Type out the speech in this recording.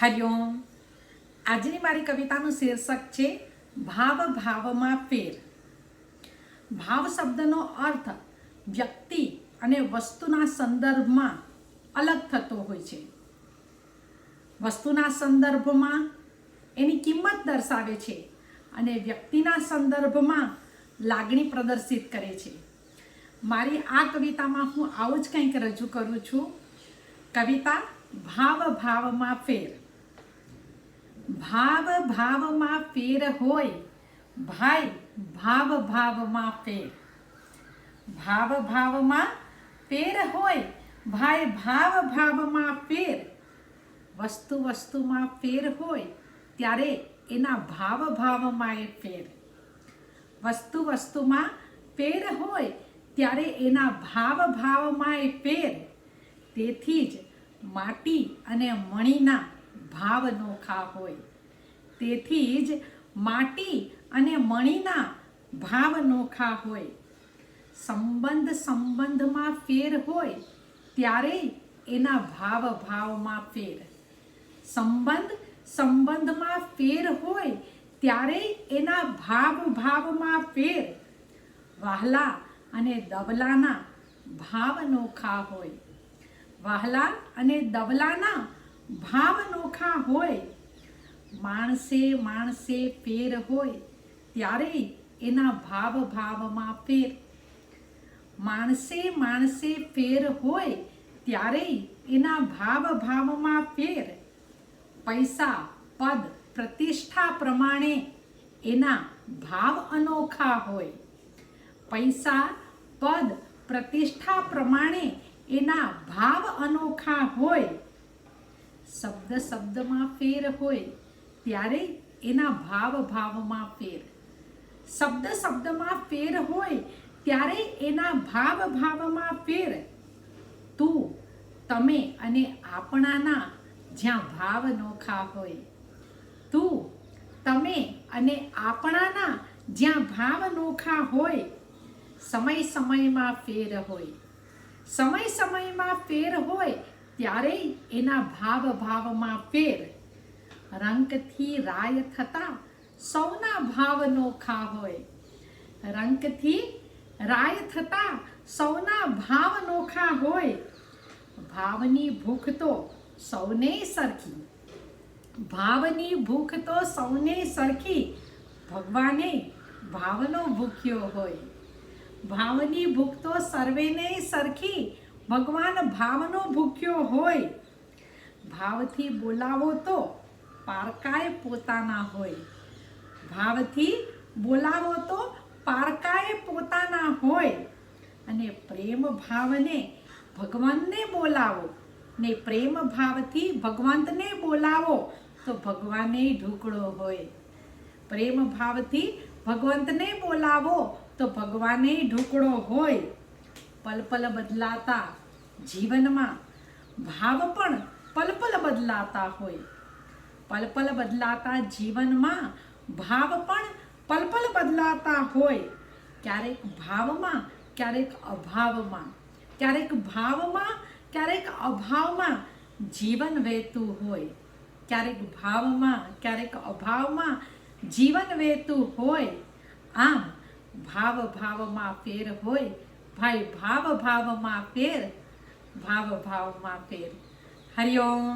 હરિઓમ આજની મારી કવિતાનું શીર્ષક છે, ભાવ ભાવમાં ફેર. ભાવ શબ્દનો અર્થ વ્યક્તિ અને વસ્તુના સંદર્ભમાં અલગ થતો હોય છે. વસ્તુના સંદર્ભમાં એની કિંમત દર્શાવે છે અને વ્યક્તિના સંદર્ભમાં લાગણી પ્રદર્શિત કરે છે. મારી આ કવિતામાં હું આવું જ કંઈક રજૂ કરું છું. કવિતા, ભાવ ભાવમાં ફેર. ભાવ ભાવમાં ફેર હોય. ભાઈ, ભાવ ભાવમાં ફેર. ભાવ ભાવમાં ફેર હોય. ભાઈ, ભાવ ભાવમાં ફેર. વસ્તુ વસ્તુમાં ફેર હોય ત્યારે એના ભાવ ભાવમાં એ ફેર. વસ્તુ વસ્તુમાં ફેર હોય ત્યારે એના ભાવ ભાવમાં એ ફેર. તેથી જ માટી અને મણીના ભાવ નોખા હોય. તેથી જ માટી અને મણીના ભાવ નોખા હોય. સંબંધ સંબંધમાં ફેર હોય, ત્યારે એના ભાવ ભાવમાં ફેર. સંબંધ સંબંધમાં ફેર હોય, ત્યારે એના ભાવ ભાવમાં ફેર. વહાલા અને દબલાના ભાવ નોખા હોય. વહાલા અને દબલાના ભાવ નોખા હોય, માણસે માણસે ફેર હોય, ત્યારે એના ભાવ ભાવમાં ફેર. માણસે માણસે ફેર હોય, ત્યારે એના ભાવ ભાવમાં ફેર. પૈસા, પદ, પ્રતિષ્ઠા પ્રમાણે એના ભાવ અનોખા હોય. પૈસા, પદ, પ્રતિષ્ઠા પ્રમાણે એના ભાવ અનોખા હોય. શબ્દ શબ્દમાં ફેર હોય, ત્યારે એના ભાવ ભાવમાં ફેર. શબ્દ શબ્દમાં ફેર હોય, ત્યારે એના ભાવ ભાવમાં ફેર. તું તમે અને આપણાના જ્યાં ભાવ નોખા હોય, તું તમે અને આપણાના જ્યાં ભાવ નોખા હોય, સમય સમયમાં ફેર હોય. સમય સમયમાં ફેર હોય ત્યારે એના ભાવ ભાવમાં ફેર. રંગથી રાય થતા સૌના ભાવ નોખા હોય. રંગથી રાય થતા સૌના ભાવ નોખા હોય. ભાવની ભૂખ તો સૌને સરખી. ભાવની ભૂખ તો સૌને સરખી. ભગવાને ભાવનો ભૂખ્યો હોય. ભાવની ભૂખ તો સર્વેને સરખી. ભગવાન ભાવનો ભૂખ્યો હોય, ભાવથી બોલાવો તો પારકાય પોતાના હોય. ભાવથી બોલાવો તો પારકાય પોતાના હોય. અને પ્રેમ ભાવને ભગવાનને બોલાવો. ને પ્રેમ ભાવથી ભગવંતને બોલાવો તો ભગવાને ઢૂકળો હોય. પ્રેમ ભાવથી ભગવંતને બોલાવો તો ભગવાને ઢૂકળો હોય. પલ પલ બદલાતા જીવનમાં ભાવ પણ પલ પલ બદલાતા હોય. પલ પલ બદલાતા જીવનમાં ભાવ પણ પલ પલ બદલાતા હોય. ક્યારેક ભાવમાં, ક્યારેક અભાવમાં. ક્યારેક ભાવમાં, ક્યારેક અભાવમાં જીવન વહેતું હોય. ક્યારેક ભાવમાં, ક્યારેક અભાવમાં જીવન વહેતું હોય. આમ ભાવ ભાવમાં ફેર હોય ભાઈ ભાવ ભાવમાં ફેર ભાવ ભાવમાં ફેર હરિઓમ